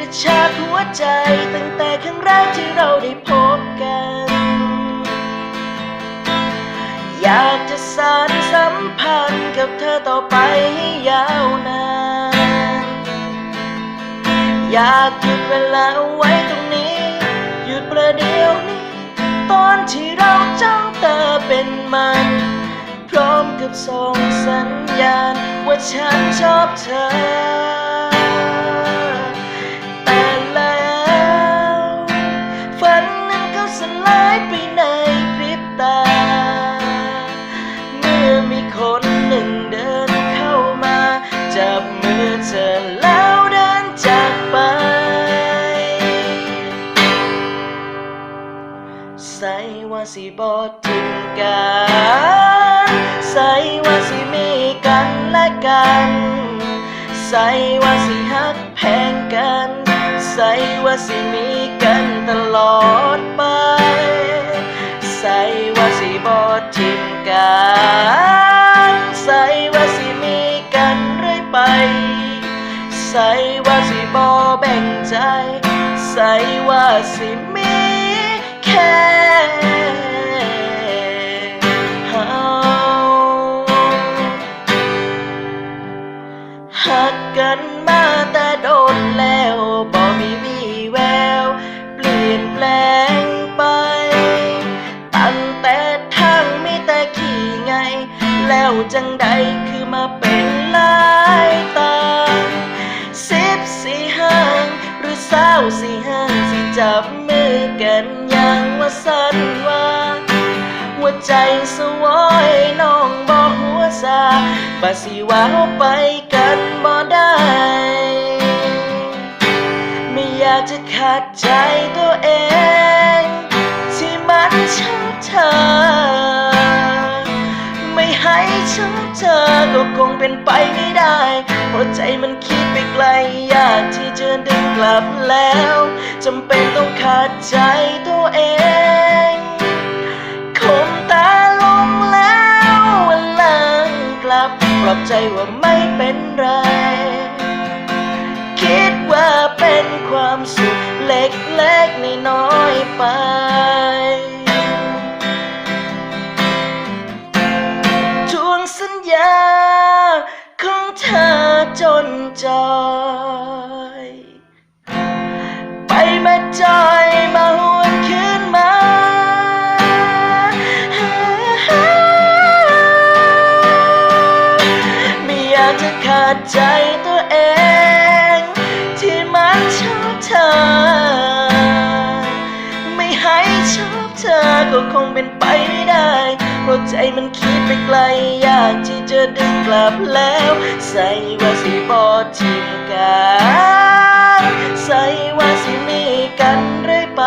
ระชากหัวใจตั้งแต่ครั้งแรกที่เราได้พบกัน อยากจะสานสัมพันธ์กับเธอต่อไปให้ยาวนาน อยากหยุดเวลาเอาไว้ตรงนี้ หยุดประเดี๋ยวนี้ ตอนที่เราจ้องตาเป็นมัน พร้อมกับส่งสัญญาณ ว่าฉันชอบเธอ ว่าสิบอทิมกันใส่ว่าสิมีกันและกัน ใส่ว่าสิฮักแพงกัน ใส่ว่าสิมีกันตลอดไป ใส่ว่าสิบอทิมกันใส่ว่าสิมีกันเรื่อยไป ใส่ว่าสิบอแบ่งใจ ใส่ว่าสิมีแค่ หักกันมาแต่โดนแล้วบ่มีวี่แวว เปลี่ยนแปลงไป ตั้งแต่ทางมีแต่ขี่ไง แล้วจังใดคือมาเป็นลายตาสิบสี่ห้างหรือสาวสี่ห้างสิจับมือกันอย่างว่าสันว่าหัวใจสวอยน้องบ่หัวซาบาสิว่าเอาไปกัน ขัดใจตัวเอง ที่มันชอบเธอ ไม่ให้ชอบเธอก็คงเป็นไปไม่ได้ เพราะใจมันคิดไปไกลอยากที่จะดึงกลับแล้วจำเป็นต้องขัดใจตัวเองคมตาลงแล้ววันหลังกลับปลอบใจว่าไม่เป็นไร สุขเล็กๆน้อยไป ทวงสัญญาของเธอจนจอย ไปมาจอยมาหวนคืนมาไม่อยากจะขาดใจตัวเอง ก็คงเป็นไปไม่ได้เพราะใจมันคิดไปไกลอยากที่จะดึงกลับแล้ว ใส่ว่าสิบอทิมกัน ใส่ว่าสิมีกันเรื่อยไป